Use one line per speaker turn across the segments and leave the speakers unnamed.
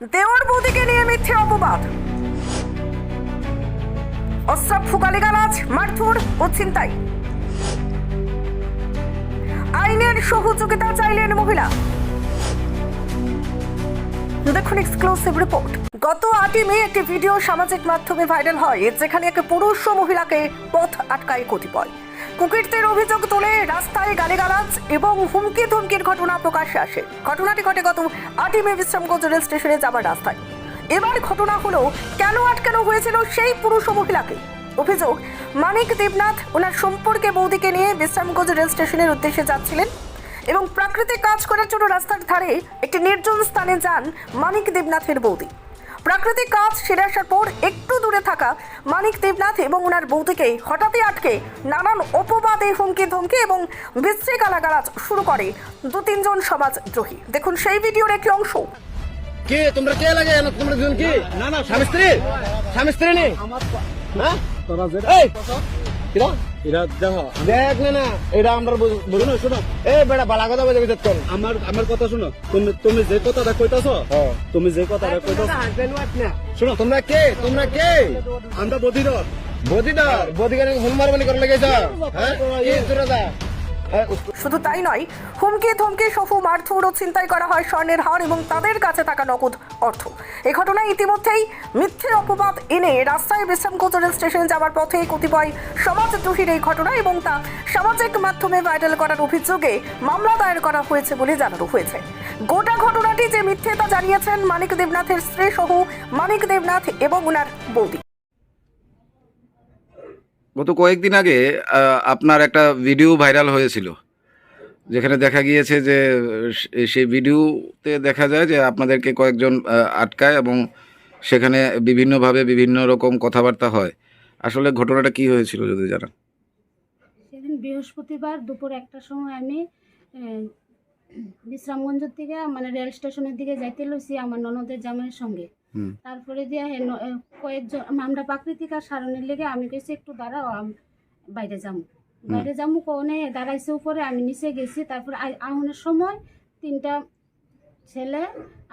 দেওয়ার বৌদিকে নিয়ে মিথ্যে অপবাদ। অস্ত্রাফ গালাজ, মারধর ও ছিনতাই। আইনের সহযোগিতা চাইলেন মহিলা। দেখুন এক্সক্লুসিভ রিপোর্ট গত আটই মে একটি ভিডিও সামাজিক মাধ্যমে ভাইরাল হয়, যেখানে এক পুরুষ ও মহিলাকে পথ আটকায় কতিপয়। কুকিরদের অভিযোগ তুলে রাস্তায় গালিগালাজ এবং হুমকি ধুমকির ঘটনা প্রকাশ্যে আসে। ঘটনাটি ঘটে গত আটই মে বিশ্রামগঞ্জ রেল স্টেশনে যাবার রাস্তায়। এবার ঘটনা হলো, কেন আটকানো হয়েছিল সেই পুরুষ মহিলাকে? অভিযোগ, মানিক দেবনাথ ওনার সম্পর্কে বৌদিকে নিয়ে বিশ্রামগঞ্জ রেল স্টেশনের উদ্দেশ্যে যাচ্ছিলেন এবং প্রাকৃতিক কাজ করার জন্য রাস্তার ধারে একটি নির্জন স্থানে যান মানিক দেবনাথের বৌদি। প্রাকৃতিক কাজ সেরে আসার পর একটু দূরে থাকা মানিক দেবনাথ এবং ওনার বৌদিকে হঠাৎই আটকে নানান অপবাদে হুমকি ধমকি এবং বিশ্রী গালাগালাজ শুরু করে দু তিনজন সমাজদ্রোহী। দেখুন সেই ভিডিওর একটি অংশ।
কে? তোমরা কে লাগে তোমরা দুজন কি? না না স্বামী স্ত্রী? স্বামী স্ত্রী নেই? হ্যাঁ?
তোরা
কিরা?
এরা দেখো
দেখ না না এটা আমরা বুঝ- বুঝ-
শোনো। শোনো
বেটা বালা কথা বলে বিদ্যুৎ কর।
আমার আমার কথা শোনো তুমি তুমি যে কথাটা কইতাছো
হ্যাঁ।
তুমি যে কথাটা কইতাছো শোনো
তোমরা কে? তোমরা কে?
আমরা বদিরর
বদিদার বদিগারে হুনমার বলি করে লেগেছ? হ্যাঁ? কি তোরা দা হ্যাঁ,
শুধু তাই নয়, হুমকি ধমকি সহ মারধর ও ছিনতাই করা হয় স্বর্ণের হার এবং তাদের কাছে থাকা নগদ অর্থ। এ ঘটনায় ইতিমধ্যেই মিথ্যে অপবাদ এনে রাস্তায় বিশ্রামগঞ্জ রেল স্টেশনে যাওয়ার পথে কতিপয় সমাজদ্রোহীর এই ঘটনা এবং তা সামাজিক মাধ্যমে ভাইরাল করার অভিযোগে মামলা দায়ের করা হয়েছে বলে জানানো হয়েছে। গোটা ঘটনাটি যে মিথ্যে তা জানিয়েছেন মানিক দেবনাথের স্ত্রী সহ মানিক দেবনাথ এবং ওনার বৌদি।
গত কয়েকদিন আগে আপনার একটা ভিডিও ভাইরাল হয়েছিল, যেখানে দেখা গিয়েছে যে সেই ভিডিওতে দেখা যায় যে আপনাদেরকে কয়েকজন আটকায় এবং সেখানে বিভিন্নভাবে বিভিন্ন রকম কথাবার্তা হয়। আসলে ঘটনাটা কি হয়েছিল যদি জানান।
সেদিন বৃহস্পতিবার দুপুর একটার সময় আমি বিশ্রামগঞ্জের থেকে মানে রেল স্টেশনের দিকে যাইতে লইছি আমার ননদের জামাইয়ের সঙ্গে। তারপরে দিয়ে কয়েকজন আমরা প্রাকৃতিক আর সারণের লেগে আমি কইছি একটু দাঁড়াও বাইরে যাব বাইরে যাব কোনে দাঁড়াইছে উপরে আমি নিচে গেছি তারপরে আহনের সময় তিনটা ছেলে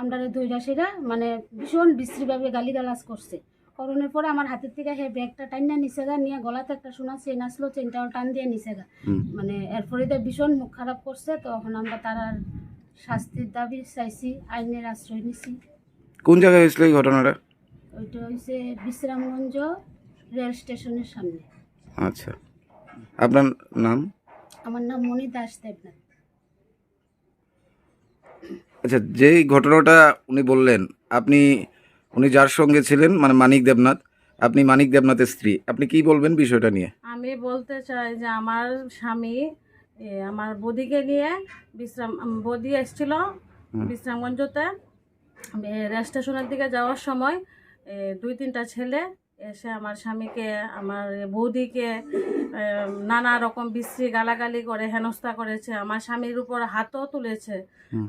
আমরা দুইটা সেরা মানে ভীষণ বিশ্রীভাবে গালিগালাজ করছে। করণের পরে আমার হাতের থেকে হে ব্যাগটা টাইনা নিচে গা নিয়ে গলাতে একটা সোনা চেন আসলো চেনটাও টান দিয়ে নিচে গা। মানে এরপরে তো ভীষণ মুখ খারাপ করছে তখন আমরা তার শাস্তির দাবি চাইছি আইনের আশ্রয় নিছি।
কোন জায়গায় হয়েছিল এই ঘটনাটা?
ওইটা হয়েছে বিশ্রামগঞ্জ রেল স্টেশনের সামনে।
আচ্ছা। আপনার নাম?
আমার নাম মণি দাস দেবনাথ।
আচ্ছা যেই ঘটনাটা উনি বললেন আপনি উনি যার সঙ্গে ছিলেন মানে মানিক দেবনাথ আপনি মানিক দেবনাথের স্ত্রী আপনি কি বলবেন বিষয়টা নিয়ে?
আমি বলতে চাই যে আমার স্বামী এ, আমার বদিকে নিয়ে বিশ্রাম বদি এসেছিল। বিশ্রামগঞ্জতে। রেল স্টেশনের দিকে যাওয়ার সময় দুই তিনটা ছেলে এসে আমার স্বামীকে আমার বৌদিকে নানা রকম বিশ্রী গালাগালি করে হেনস্থা করেছে। আমার স্বামীর উপর হাতও তুলেছে।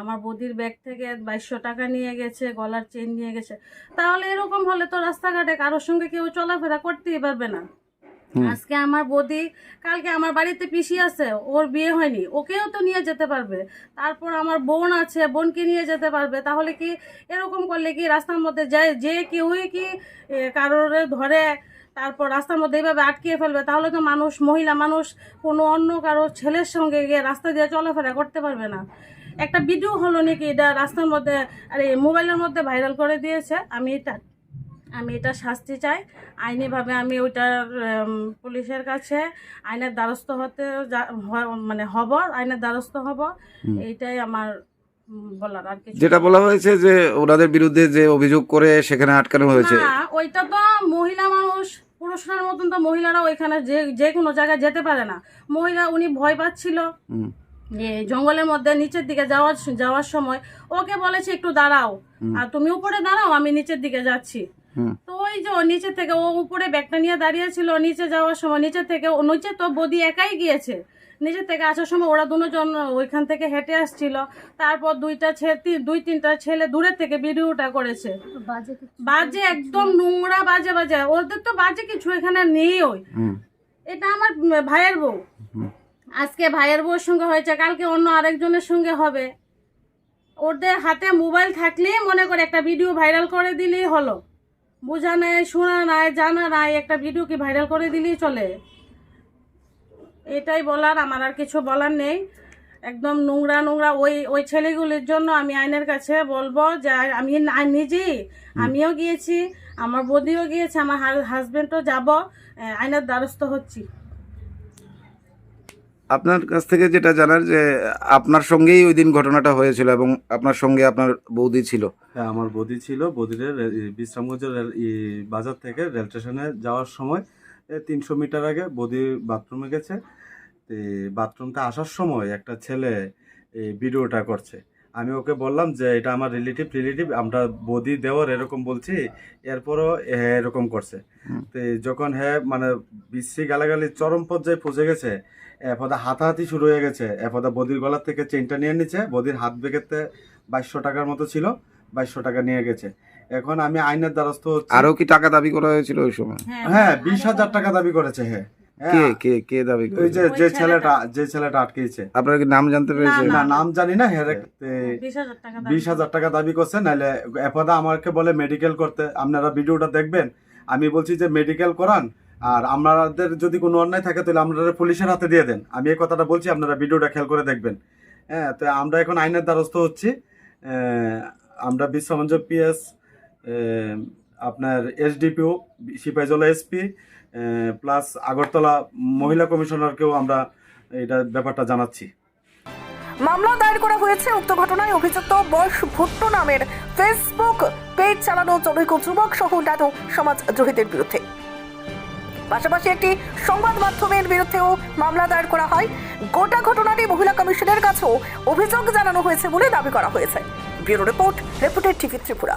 আমার বৌদির ব্যাগ থেকে বাইশশো টাকা নিয়ে গেছে গলার চেন নিয়ে গেছে। তাহলে এরকম হলে তো রাস্তাঘাটে কারোর সঙ্গে কেউ চলাফেরা করতেই পারবে না। আজকে আমার বৌদি, কালকে আমার বাড়িতে পিসি আছে, ওর বিয়ে হয়নি, ওকেও তো নিয়ে যেতে পারবে। তারপর আমার বোন আছে, বোনকে নিয়ে যেতে পারবে। তাহলে কি এরকম করলে কি রাস্তার মধ্যে যায়, যে কেউই কি কারোর ধরে, তারপর রাস্তার মধ্যে এইভাবে আটকিয়ে ফেলবে? তাহলে তো মানুষ, মহিলা মানুষ, কোনো অন্য কারও ছেলের সঙ্গে গিয়ে রাস্তা দিয়ে চলাফেরা করতে পারবে না। একটা ভিডিও হলো নাকি, এটা রাস্তার মধ্যে, আরে, মোবাইলের মধ্যে ভাইরাল করে দিয়েছে, আমি এটা আমি এটা শাস্তি চাই। আইনিভাবে আমি ওইটার পুলিশের কাছে আইনের দ্বারস্থ হতে মানে হব আইনের দ্বারস্থ হব। এইটাই আমার বলার আর কিছু
যেটা বলা হয়েছে যে ওনাদের বিরুদ্ধে যে অভিযোগ করে সেখানে আটকানো হয়েছে।
ওইটা তো মহিলা মানুষ পুরুষের মতন তো মহিলারা ওইখানে যে যে কোনো জায়গায় যেতে পারে না। মহিলা উনি ভয় পাচ্ছিল। জঙ্গলের মধ্যে নিচের দিকে যাওয়ার যাওয়ার সময় ওকে বলেছে একটু দাঁড়াও। আর তুমি উপরে দাঁড়াও আমি নিচের দিকে যাচ্ছি। তো ওই যে ও নিচে থেকে ও উপরে ব্যাগটা নিয়ে দাঁড়িয়েছিল নিচে যাওয়ার সময় নিচে থেকে ও নিচে তো বদি একাই গিয়েছে। নিচে থেকে আসার সময় ওরা দুজন ওইখান থেকে হেঁটে আসছিল। তারপর দুইটা ছেলে দুই তিনটা ছেলে দূরের থেকে ভিডিওটা করেছে।
বাজে
একদম নোংরা বাজে বাজে। ওদের তো বাজে কিছু এখানে নেই ওই। এটা আমার ভাইয়ের বউ। আজকে ভাইয়ের বউর সঙ্গে হয়েছে কালকে অন্য আরেকজনের সঙ্গে হবে। ওদের হাতে মোবাইল থাকলেই মনে করে একটা ভিডিও ভাইরাল করে দিলেই হলো। বোঝা নাই শোনা নাই জানা নাই একটা ভিডিও কি ভাইরাল করে দিলেই চলে? এটাই বলার আমার আর কিছু বলার নেই। একদম নোংরা নোংরা ওই ওই ছেলেগুলির জন্য আমি আইনের কাছে বলব যে আমি নিজেই আমিও গিয়েছি আমার বদিও গিয়েছে আমার হাজব্যান্ডও যাব আইনের দ্বারস্থ হচ্ছি।
আপনার কাছ থেকে যেটা জানার যে আপনার সঙ্গেই ওই দিন ঘটনাটা হয়েছিল এবং আপনার সঙ্গে আপনার বৌদি ছিল।
হ্যাঁ আমার বদি ছিল। বদিরের বিশ্রামগঞ্জের বাজার থেকে রেল স্টেশনে যাওয়ার সময় তিনশো মিটার আগে বদি বাথরুমে গেছে। তো বাথরুমটা আসার সময় একটা ছেলে এই ভিডিওটা করছে। আমি ওকে বললাম যে এটা আমার রিলেটিভ রিলেটিভ আমরা বদি দেওয়ার এরকম বলছি এরপরও হ্যাঁ এরকম করছে। তো যখন হ্যাঁ মানে বিশ্রী গালাগালি চরম পর্যায়ে পৌঁছে গেছে এরপরে হাতাহাতি শুরু হয়ে গেছে। এরপরে বদির গলার থেকে চেনটা নিয়ে নিচ্ছে বদির হাত বেগেতে বাইশশো টাকার মতো ছিল বাইশশো টাকা নিয়ে গেছে। এখন আমি আইনের দ্বারস্থ
আরও কি টাকা দাবি করা হয়েছিল ওই সময়?
হ্যাঁ বিশ হাজার টাকা দাবি করেছে হ্যাঁ।
কে
হ্যাঁ,
কে কে দাবি
ওই যে যে
ছেলেটা।
যে ছেলেটা আটকেছে।
আপনার কি নাম জানতে পেরেছেন?
না। নাম জানি না হেরে
বিশ হাজার টাকা
বিশ হাজার টাকা দাবি করছে নাহলে এপদা আমাকে বলে মেডিকেল করতে। আপনারা ভিডিওটা দেখবেন। আমি বলছি যে মেডিকেল করান আর আপনাদের যদি কোনো অন্যায় থাকে, তাহলে আপনারা পুলিশের হাতে দিয়ে দেন। আমি এই কথাটা বলছি, আপনারা ভিডিওটা খেয়াল করে দেখবেন। হ্যাঁ তো আমরা এখন আইনের দ্বারস্থ হচ্ছি। আমরা বিশ্বমঞ্জ পিএস আপনার SDPO Sepahijala SP plus Agartala মহিলা কমিশনারকেও আমরা এটা ব্যাপারটা জানাচ্ছি।
মামলা দায়ের করা হয়েছে উক্ত ঘটনায় অভিযুক্ত বয়স ভুট্টো নামের ফেসবুক পেজ চালানো জনৈক যুবক সহ অন্যান্য সমাজদ্রোহীদের বিরুদ্ধে। পাশাপাশি একটি সংবাদ মাধ্যমের বিরুদ্ধেও মামলা দায়ের করা হয়। গোটা ঘটনাটি মহিলা কমিশনের কাছেও অভিযোগ জানানো হয়েছে বলে দাবি করা হয়েছে। Bureau report, reputed TV Tripura.